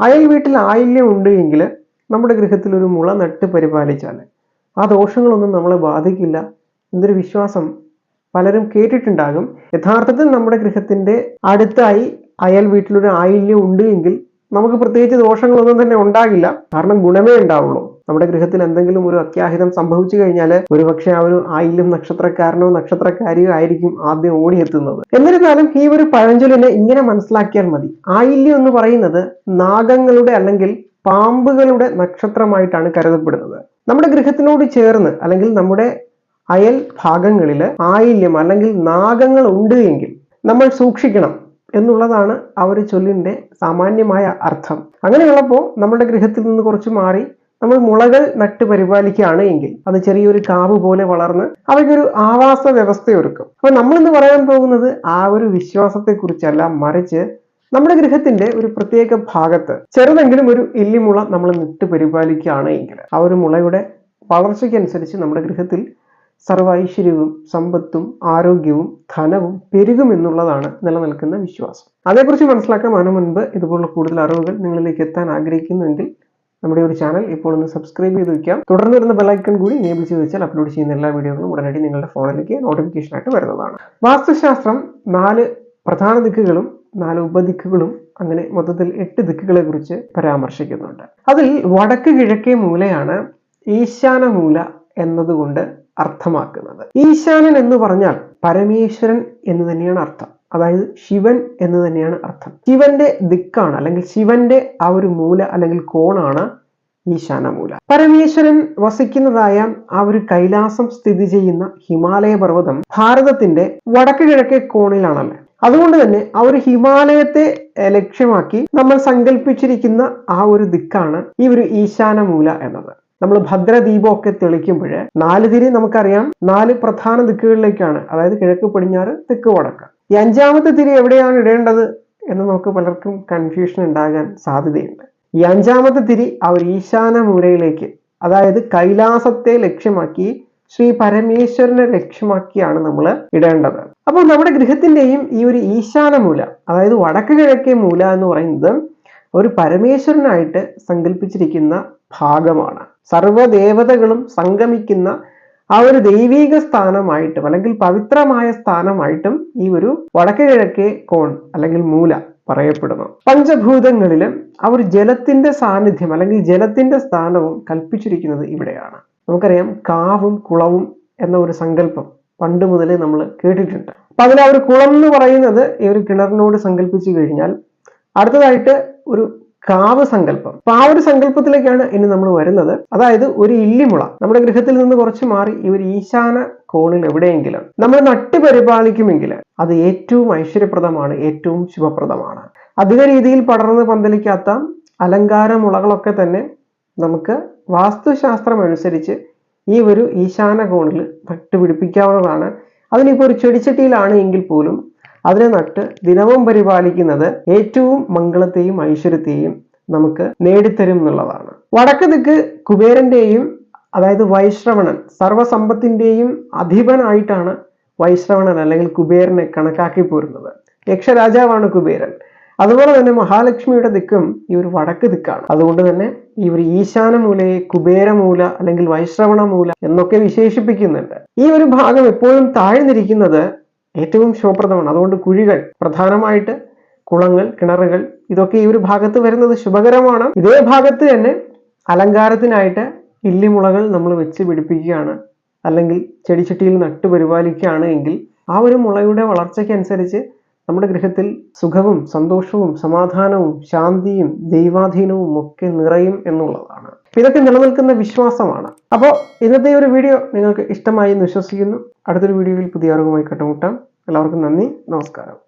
അയൽ വീട്ടിൽ ആയില്യം ഉണ്ട് എങ്കിൽ നമ്മുടെ ഗൃഹത്തിൽ ഒരു മുള നട്ട് പരിപാലിച്ചാൽ ആ ദോഷങ്ങളൊന്നും നമ്മളെ ബാധിക്കില്ല എന്നൊരു വിശ്വാസം പലരും കേട്ടിട്ടുണ്ടാകും. യഥാർത്ഥത്തിൽ നമ്മുടെ ഗൃഹത്തിന്റെ അടുത്തായി അയൽ വീട്ടിലൊരു ആയില്യം ഉണ്ട് എങ്കിൽ നമുക്ക് പ്രത്യേകിച്ച് ദോഷങ്ങളൊന്നും തന്നെ ഉണ്ടാകില്ല. കാരണം ഗുണമേ ഉണ്ടാവുള്ളൂ. നമ്മുടെ ഗൃഹത്തിൽ എന്തെങ്കിലും ഒരു അത്യാഹിതം സംഭവിച്ചു കഴിഞ്ഞാൽ ഒരുപക്ഷെ ആ ഒരു ആയിലും നക്ഷത്രക്കാരനോ നക്ഷത്രക്കാരിയോ ആയിരിക്കും ആദ്യം ഓടിയെത്തുന്നത്. എന്നിരുന്നാലും ഈ ഒരു പഴഞ്ചൊല്ലിനെ ഇങ്ങനെ മനസ്സിലാക്കിയാൽ മതി. ആയില്യം എന്ന് പറയുന്നത് നാഗങ്ങളുടെ അല്ലെങ്കിൽ പാമ്പുകളുടെ നക്ഷത്രമായിട്ടാണ് കരുതപ്പെടുന്നത്. നമ്മുടെ ഗൃഹത്തിനോട് ചേർന്ന് അല്ലെങ്കിൽ നമ്മുടെ അയൽ ഭാഗങ്ങളിൽ ആയില്യം അല്ലെങ്കിൽ നാഗങ്ങൾ ഉണ്ട് എങ്കിൽ നമ്മൾ സൂക്ഷിക്കണം എന്നുള്ളതാണ് ആ ഒരു ചൊല്ലിന്റെ സാമാന്യമായ അർത്ഥം. അങ്ങനെയുള്ളപ്പോൾ നമ്മുടെ ഗൃഹത്തിൽ നിന്ന് കുറച്ച് മാറി നമ്മൾ മുളകൾ നട്ട് പരിപാലിക്കുകയാണ് എങ്കിൽ അത് ചെറിയൊരു കാവ് പോലെ വളർന്ന് അവയ്ക്കൊരു ആവാസ വ്യവസ്ഥയൊരുക്കും. അപ്പൊ നമ്മളിന്ന് പറയാൻ പോകുന്നത് ആ ഒരു വിശ്വാസത്തെ കുറിച്ചല്ല മറിച്ച് നമ്മുടെ ഗൃഹത്തിന്റെ ഒരു പ്രത്യേക ഭാഗത്ത് ചെറുതെങ്കിലും ഒരു ഇല്ലിമുള നമ്മൾ നട്ട് പരിപാലിക്കുകയാണ് എങ്കിൽ ആ ഒരു മുളയുടെ വളർച്ചയ്ക്കനുസരിച്ച് നമ്മുടെ ഗൃഹത്തിൽ സർവൈശ്വര്യവും സമ്പത്തും ആരോഗ്യവും ധനവും പെരുകും എന്നുള്ളതാണ് നിലനിൽക്കുന്ന വിശ്വാസം. അതേക്കുറിച്ച് മനസ്സിലാക്കാൻ അതിനു മുൻപ് ഇതുപോലുള്ള കൂടുതൽ അറിവുകൾ നിങ്ങളിലേക്ക് എത്താൻ ആഗ്രഹിക്കുന്നുവെങ്കിൽ നമ്മുടെ ഒരു ചാനൽ ഇപ്പോൾ ഒന്ന് സബ്സ്ക്രൈബ് ചെയ്ത് വയ്ക്കാം തുടർന്ന് വരുന്ന ബെലൈക്കൺ കൂടി എനേബിൾ ചെയ്ത് വെച്ചാൽ അപ്ലോഡ് ചെയ്യുന്ന എല്ലാ വീഡിയോകളും ഉടനടി നിങ്ങളുടെ ഫോണിലേക്ക് നോട്ടിഫിക്കേഷൻ ആയിട്ട് വരുന്നതാണ്. വാസ്തുശാസ്ത്രം നാല് പ്രധാന ദിക്കുകളും നാല് ഉപദിക്കുകളും അങ്ങനെ മൊത്തത്തിൽ എട്ട് ദിക്കുകളെ കുറിച്ച് പരാമർശിക്കുന്നുണ്ട്. അതിൽ വടക്ക് കിഴക്കേ മൂലയാണ് ഈശാന മൂല എന്നതുകൊണ്ട് അർത്ഥമാക്കുന്നത്. ഈശാനൻ എന്ന് പറഞ്ഞാൽ പരമേശ്വരൻ എന്ന് തന്നെയാണ് അർത്ഥം. അതായത് ശിവൻ എന്ന് തന്നെയാണ് അർത്ഥം. ശിവന്റെ ദിക്കാണ് അല്ലെങ്കിൽ ശിവന്റെ ആ ഒരു മൂല അല്ലെങ്കിൽ കോണാണ് ഈശാനമൂല. പരമേശ്വരൻ വസിക്കുന്നതായ ആ ഒരു കൈലാസം സ്ഥിതി ചെയ്യുന്ന ഹിമാലയ പർവതം ഭാരതത്തിന്റെ വടക്ക് കിഴക്കേ കോണിലാണല്ലേ? അതുകൊണ്ട് തന്നെ ആ ഒരു ഹിമാലയത്തെ ലക്ഷ്യമാക്കി നമ്മൾ സങ്കല്പിച്ചിരിക്കുന്ന ആ ഒരു ദിക്കാണ് ഈ ഒരു ഈശാനമൂല എന്നത്. നമ്മൾ ഭദ്രദീപമൊക്കെ തെളിക്കുമ്പോൾ നാല് തിരി നമുക്കറിയാം. നാല് പ്രധാന ദിക്കുകളിലേക്കാണ്. അതായത് കിഴക്ക് പടിഞ്ഞാറ് തെക്ക് വടക്ക്. ഈ അഞ്ചാമത്തെ തിരി എവിടെയാണ് ഇടേണ്ടത് എന്ന് നമുക്ക് പലർക്കും കൺഫ്യൂഷൻ ഉണ്ടാകാൻ സാധ്യതയുണ്ട്. ഈ അഞ്ചാമത്തെ തിരി അവർ ഈശാന മൂലയിലേക്ക് അതായത് കൈലാസത്തെ ലക്ഷ്യമാക്കി ശ്രീ പരമേശ്വരനെ ലക്ഷ്യമാക്കിയാണ് നമ്മൾ ഇടേണ്ടത്. അപ്പോൾ നമ്മുടെ ഗൃഹത്തിന്റെയും ഈ ഒരു ഈശാന മൂല അതായത് വടക്ക് കിഴക്കേ മൂല എന്ന് പറയുന്നത് ഒരു പരമേശ്വരനായിട്ട് സങ്കല്പിച്ചിരിക്കുന്ന ഭാഗമാണ്. സർവദേവതകളും സംഗമിക്കുന്ന ആ ഒരു ദൈവീക സ്ഥാനമായിട്ടും അല്ലെങ്കിൽ പവിത്രമായ സ്ഥാനമായിട്ടും ഈ ഒരു വടക്ക് കിഴക്കേ കോൺ അല്ലെങ്കിൽ മൂല പറയപ്പെടുന്നു. പഞ്ചഭൂതങ്ങളിലും ആ ഒരു ജലത്തിന്റെ സാന്നിധ്യം അല്ലെങ്കിൽ ജലത്തിന്റെ സ്ഥാനവും കൽപ്പിച്ചിരിക്കുന്നത് ഇവിടെയാണ്. നമുക്കറിയാം കാവും കുളവും എന്ന ഒരു സങ്കല്പം പണ്ട് മുതലേ നമ്മൾ കേട്ടിട്ടുണ്ട്. അപ്പൊ അതിൽ ആ ഒരു കുളം എന്ന് പറയുന്നത് ഈ ഒരു കിണറിനോട് സങ്കല്പിച്ചു കഴിഞ്ഞാൽ അടുത്തതായിട്ട് ഒരു കാവ് സങ്കല്പം. അപ്പൊ ആ ഒരു സങ്കല്പത്തിലേക്കാണ് ഇനി നമ്മൾ വരുന്നത്. അതായത് ഒരു ഇല്ലിമുള. നമ്മുടെ ഗൃഹത്തിൽ നിന്ന് കുറച്ച് മാറി ഈ ഒരു ഈശാന കോണിൽ എവിടെയെങ്കിലും നമ്മൾ നട്ടു പരിപാലിക്കുമെങ്കിൽ അത് ഏറ്റവും ഐശ്വര്യപ്രദമാണ് ഏറ്റവും ശുഭപ്രദമാണ്. അധിക രീതിയിൽ പടർന്ന് പന്തലിക്കാത്ത അലങ്കാര മുളകളൊക്കെ തന്നെ നമുക്ക് വാസ്തുശാസ്ത്രം അനുസരിച്ച് ഈ ഒരു ഈശാന കോണിൽ നട്ടുപിടിപ്പിക്കാവുന്നതാണ്. അതിനിപ്പോൾ ഒരു ചെടിച്ചട്ടിയിലാണ് എങ്കിൽ പോലും അതിനെ നട്ട് ദിനവും പരിപാലിക്കുന്നത് ഏറ്റവും മംഗളത്തെയും ഐശ്വര്യത്തെയും നമുക്ക് നേടിത്തരും എന്നുള്ളതാണ്. വടക്ക് ദിക്ക് കുബേരന്റെയും അതായത് വൈശ്രവണൻ സർവസമ്പത്തിന്റെയും അധിപനായിട്ടാണ് വൈശ്രവണൻ അല്ലെങ്കിൽ കുബേരനെ കണക്കാക്കി പോരുന്നത്. യക്ഷരാജാവാണ് കുബേരൻ. അതുപോലെ തന്നെ മഹാലക്ഷ്മിയുടെ ദിക്കും ഈ ഒരു വടക്ക് ദിക്കാണ്. അതുകൊണ്ട് തന്നെ ഈ ഒരു ഈശാന മൂലയെ കുബേരമൂല അല്ലെങ്കിൽ വൈശ്രവണ മൂല എന്നൊക്കെ വിശേഷിപ്പിക്കുന്നുണ്ട്. ഈ ഒരു ഭാഗം എപ്പോഴും താഴ്ന്നിരിക്കുന്നത് ഏറ്റവും ശുഭപ്രദമാണ്. അതുകൊണ്ട് കുഴികൾ പ്രധാനമായിട്ട് കുളങ്ങൾ കിണറുകൾ ഇതൊക്കെ ഈ ഒരു ഭാഗത്ത് വരുന്നത് ശുഭകരമാണ്. ഇതേ ഭാഗത്ത് തന്നെ അലങ്കാരത്തിനായിട്ട് ഇല്ലിമുളകൾ നമ്മൾ വെച്ച് പിടിപ്പിക്കുകയാണ്. അല്ലെങ്കിൽ ചെടിച്ചട്ടിയിൽ നട്ടു പരിപാലിക്കുകയാണ് എങ്കിൽ ആ ഒരു മുളയുടെ വളർച്ചയ്ക്കനുസരിച്ച് നമ്മുടെ ഗൃഹത്തിൽ സുഖവും സന്തോഷവും സമാധാനവും ശാന്തിയും ദൈവാധീനവും ഒക്കെ നിറയും എന്നുള്ളതാണ്. ഇതൊക്കെ നിലനിൽക്കുന്ന വിശ്വാസമാണ്. അപ്പോൾ ഇന്നത്തെ ഒരു വീഡിയോ നിങ്ങൾക്ക് ഇഷ്ടമായി എന്ന് വിശ്വസിക്കുന്നു. അടുത്തൊരു വീഡിയോയിൽ പുതിയ അറിവുമായി കണ്ടുമുട്ടാം. എല്ലാവർക്കും നന്ദി. നമസ്കാരം.